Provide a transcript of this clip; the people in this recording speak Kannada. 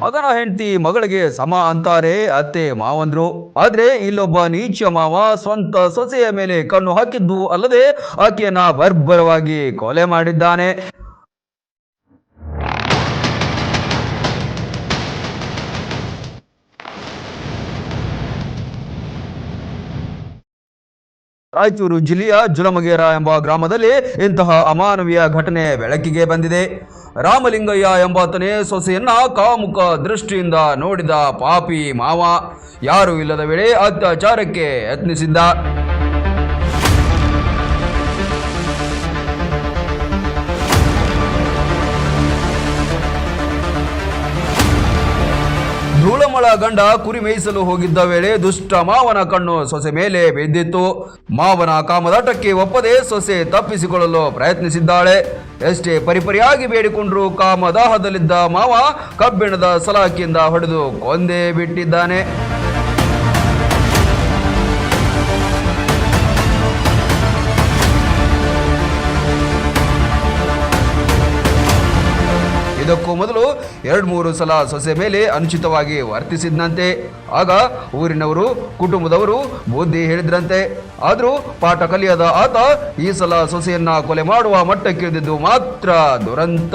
ಮಗನ ಹೆಂಡತಿ ಮಗಳಿಗೆ ಸಮ ಅಂತಾರೆ, ಅತ್ತೆ ಮಾವಂದ್ರು. ಆದ್ರೆ ಇಲ್ಲೊಬ್ಬ ನೀಚ ಮಾವ ಸ್ವಂತ ಸೊಸೆಯ ಮೇಲೆ ಕಣ್ಣು ಹಾಕಿದ್ದು ಅಲ್ಲದೆ ಆಕೆಯನ್ನ ಬರ್ಬರವಾಗಿ ಕೊಲೆ ಮಾಡಿದ್ದಾನೆ. ರಾಯಚೂರು ಜಿಲ್ಲೆಯ ಜುಲಮಗೇರ ಎಂಬ ಗ್ರಾಮದಲ್ಲಿ ಇಂತಹ ಅಮಾನವೀಯ ಘಟನೆ ಬೆಳಕಿಗೆ ಬಂದಿದೆ. ರಾಮಲಿಂಗಯ್ಯ ಎಂಬಾತನೇ ಸೊಸೆಯನ್ನ ಕಾಮುಖ ದೃಷ್ಟಿಯಿಂದ ನೋಡಿದ ಪಾಪಿ ಮಾವ ಯಾರು ಇಲ್ಲದ ವೇಳೆ ಅತ್ಯಾಚಾರಕ್ಕೆ ಯತ್ನಿಸಿದ್ದ. ಧೂಳಮಳ ಗಂಡ ಕುರಿ ಮೇಯಿಸಲು ಹೋಗಿದ್ದ ವೇಳೆ ದುಷ್ಟ ಮಾವನ ಕಣ್ಣು ಸೊಸೆ ಮೇಲೆ ಬಿದ್ದಿತ್ತು. ಮಾವನ ಕಾಮದಾಟಕ್ಕೆ ಒಪ್ಪದೆ ಸೊಸೆ ತಪ್ಪಿಸಿಕೊಳ್ಳಲು ಪ್ರಯತ್ನಿಸಿದ್ದಾಳೆ. ಎಷ್ಟೇ ಪರಿಪರಿಯಾಗಿ ಬೇಡಿಕೊಂಡ್ರು ಕಾಮದಾಹದಲ್ಲಿದ್ದ ಮಾವ ಕಬ್ಬಿಣದ ಸಲಾಕಿಯಿಂದ ಹೊಡೆದು ಕೊಂದೇ ಬಿಟ್ಟಿದ್ದಾನೆ. ಇದಕ್ಕೂ ಮೊದಲು ಎರಡು ಮೂರು ಸಲ ಸೊಸೆ ಮೇಲೆ ಅನುಚಿತವಾಗಿ ವರ್ತಿಸಿದ್ನಂತೆ. ಆಗ ಊರಿನವರು, ಕುಟುಂಬದವರು ಬುದ್ಧಿ ಹೇಳಿದ್ರಂತೆ. ಆದರೂ ಪಾಠ ಕಲಿಯದ ಆತ ಈ ಸಲ ಸೊಸೆಯನ್ನ ಕೊಲೆ ಮಾಡುವ ಮಟ್ಟಕ್ಕಿಳಿದಿದ್ದು ಮಾತ್ರ ದುರಂತ.